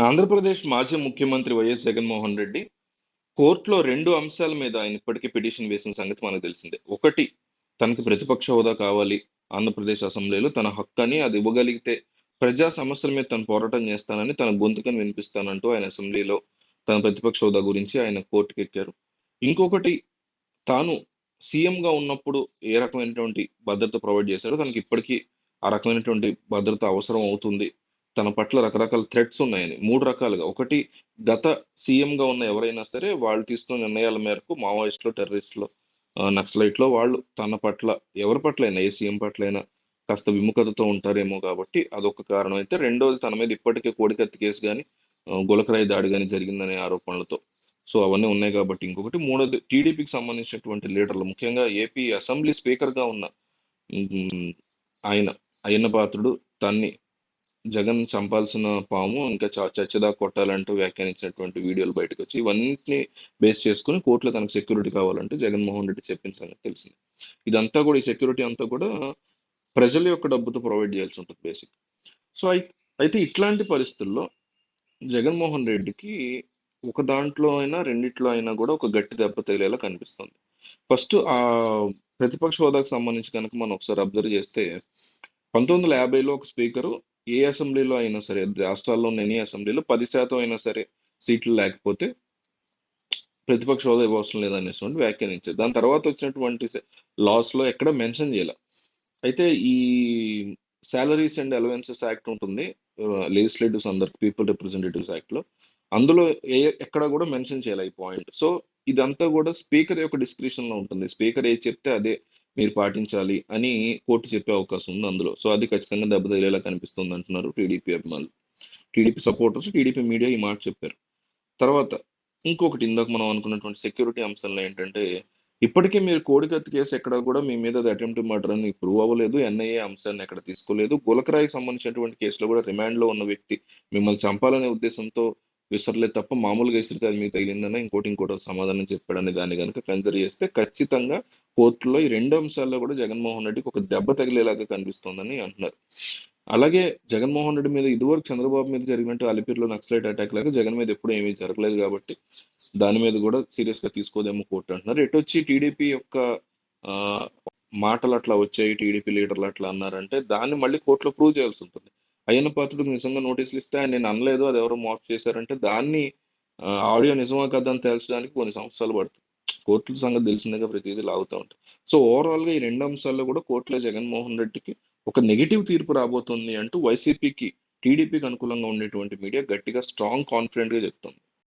ఆంధ్రప్రదేశ్ మాజీ ముఖ్యమంత్రి వైఎస్ జగన్మోహన్ రెడ్డి కోర్టులో రెండు అంశాల మీద ఆయన ఇప్పటికీ పిటిషన్ వేసిన సంగతి మనకు తెలిసిందే. ఒకటి తనకి ప్రతిపక్ష హోదా కావాలి. ఆంధ్రప్రదేశ్ అసెంబ్లీలో తన హక్కని అది ఇవ్వగలిగితే ప్రజా సమస్యల మీద తను పోరాటం చేస్తానని తన గొంతుకని వినిపిస్తానంటూ ఆయన అసెంబ్లీలో తన ప్రతిపక్ష హోదా గురించి ఆయన కోర్టుకి ఎక్కారు. ఇంకొకటి తాను సీఎంగా ఉన్నప్పుడు ఏ రకమైనటువంటి భద్రత ప్రొవైడ్ చేశారో తనకి ఇప్పటికీ ఆ రకమైనటువంటి భద్రత అవసరం అవుతుంది. తన పట్ల రకరకాల థ్రెట్స్ ఉన్నాయని. మూడు రకాలుగా. ఒకటి గత సీఎంగా ఉన్న ఎవరైనా సరే వాళ్ళు తీసుకున్న నిర్ణయాల మేరకు మావోయిస్టులు టెర్రరిస్టులు నక్సలైట్లో వాళ్ళు తన పట్ల ఎవరి పట్ల అయినా ఏ సీఎం పట్ల అయినా కాస్త విముఖతతో ఉంటారేమో కాబట్టి అదొక కారణం అయితే. రెండోది తన మీద ఇప్పటికే కోడికత్తి కేసు కానీ గులకరాయి దాడి కానీ జరిగిందనే ఆరోపణలతో. సో అవన్నీ ఉన్నాయి కాబట్టి ఇంకొకటి. మూడోది టీడీపీకి సంబంధించినటువంటి లీడర్లు. ముఖ్యంగా ఏపీ అసెంబ్లీ స్పీకర్గా ఉన్న ఆయన అయ్యన్న పాత్రుడు తన్ని జగన్ చంపాల్సిన పాము ఇంకా చ- చచ్చదా కొట్టాలంటూ వ్యాఖ్యానించినటువంటి వీడియోలు బయటకు వచ్చి ఇవన్నింటిని బేస్ చేసుకుని కోర్టులో తనకు సెక్యూరిటీ కావాలంటే జగన్మోహన్ రెడ్డి చెప్పిన సంగతి తెలిసింది. ఇదంతా కూడా ఈ సెక్యూరిటీ అంతా కూడా ప్రజల యొక్క డబ్బుతో ప్రొవైడ్ చేయాల్సి ఉంటుంది బేసిక్. సో అయి అయితే ఇట్లాంటి పరిస్థితుల్లో జగన్మోహన్ రెడ్డికి ఒక దాంట్లో అయినా రెండిట్లో అయినా కూడా ఒక గట్టి దెబ్బ తగిలేలా కనిపిస్తుంది. ఫస్ట్ ఆ ప్రతిపక్ష హోదాకు సంబంధించి కనుక మనం ఒకసారి అబ్జర్వ్ చేస్తే పంతొమ్మిది వందల యాభైలో ఒక స్పీకరు ఏ అసెంబ్లీలో అయినా సరే రాష్ట్రాల్లో ఉన్న ఎనీ అసెంబ్లీలో పది శాతం అయినా సరే సీట్లు లేకపోతే ప్రతిపక్ష హోదా ఇవ్వవసరం లేదనేటువంటి వ్యాఖ్యానించారు. దాని తర్వాత వచ్చినటువంటి లాస్లో ఎక్కడ మెన్షన్ చేయాలి. అయితే ఈ సాలరీస్ అండ్ అలవెన్సెస్ యాక్ట్ ఉంటుంది లెజిస్లేటివ్స్ అందరికి పీపుల్ రిప్రజెంటేటివ్స్ యాక్ట్లో అందులో ఏ ఎక్కడ కూడా మెన్షన్ చేయాలి ఈ పాయింట్. సో ఇదంతా కూడా స్పీకర్ యొక్క డిస్క్రిప్షన్లో ఉంటుంది. స్పీకర్ ఏది చెప్తే అదే మీరు పాటించాలి అని కోర్టు చెప్పే అవకాశం ఉంది అందులో. సో అది ఖచ్చితంగా దెబ్బతగిలేలా కనిపిస్తుంది అంటున్నారు టీడీపీ అభిమానులు. టీడీపీ సపోర్టర్స్ టీడీపీ మీడియా ఈ మాట చెప్పారు. తర్వాత ఇంకొకటి ఇందాక మనం అనుకున్నటువంటి సెక్యూరిటీ అంశంలో ఏంటంటే ఇప్పటికీ మీరు కోడికత్తి కేసు ఎక్కడ కూడా మీ మీద అటెంప్ట్ మర్డర్ అని ప్రూవ్ అవ్వలేదు ఎన్ఐఏ అంశాన్ని ఎక్కడ తీసుకోలేదు. గులకరాయికి సంబంధించినటువంటి కేసులో కూడా రిమాండ్లో ఉన్న వ్యక్తి మిమ్మల్ని చంపాలనే ఉద్దేశంతో విసరలే తప్ప మామూలుగా విసిరితే అది మీకు తగిలిందని ఇంకోటి ఇంకోటి సమాధానం చెప్పాడని దాన్ని కనుక కన్సిడర్ చేస్తే ఖచ్చితంగా కోర్టులో ఈ రెండు అంశాల్లో కూడా జగన్మోహన్ రెడ్డికి ఒక దెబ్బ తగిలేలాగా కనిపిస్తోందని అంటున్నారు. అలాగే జగన్మోహన్ రెడ్డి మీద ఇదివరకు చంద్రబాబు మీద జరిగినట్టు అలిపిరిలో నక్సలైట్ అటాక్ లాగా జగన్ మీద ఎప్పుడు ఏమీ జరగలేదు కాబట్టి దాని మీద కూడా సీరియస్గా తీసుకోదేమో కోర్టు అంటున్నారు. ఎటు వచ్చి టీడీపీ యొక్క మాటలు అట్లా వచ్చాయి టీడీపీ లీడర్లు అట్లా అన్నారంటే దాన్ని మళ్ళీ కోర్టులో ప్రూవ్ చేయాల్సి ఉంటుంది. అయ్యన్న పాత్రుడికి నిజంగా నోటీసులు ఇస్తే ఆయన నేను అనలేదు అది ఎవరో మాఫ్ చేశారంటే దాన్ని ఆడియో నిజమా కదా అని తేల్చడానికి కొన్ని సంవత్సరాలు పడుతుంది. కోర్టుల సంగతి తెలిసిందిగా ప్రతిదీ లాగుతూ ఉంటాయి. సో ఓవరాల్గా ఈ రెండు అంశాల్లో కూడా కోర్టులో జగన్మోహన్ రెడ్డికి ఒక నెగిటివ్ తీర్పు రాబోతుంది అంటూ వైసీపీకి టీడీపీకి అనుకూలంగా ఉండేటువంటి మీడియా గట్టిగా స్ట్రాంగ్ కాన్ఫిడెంట్గా చెప్తుంది.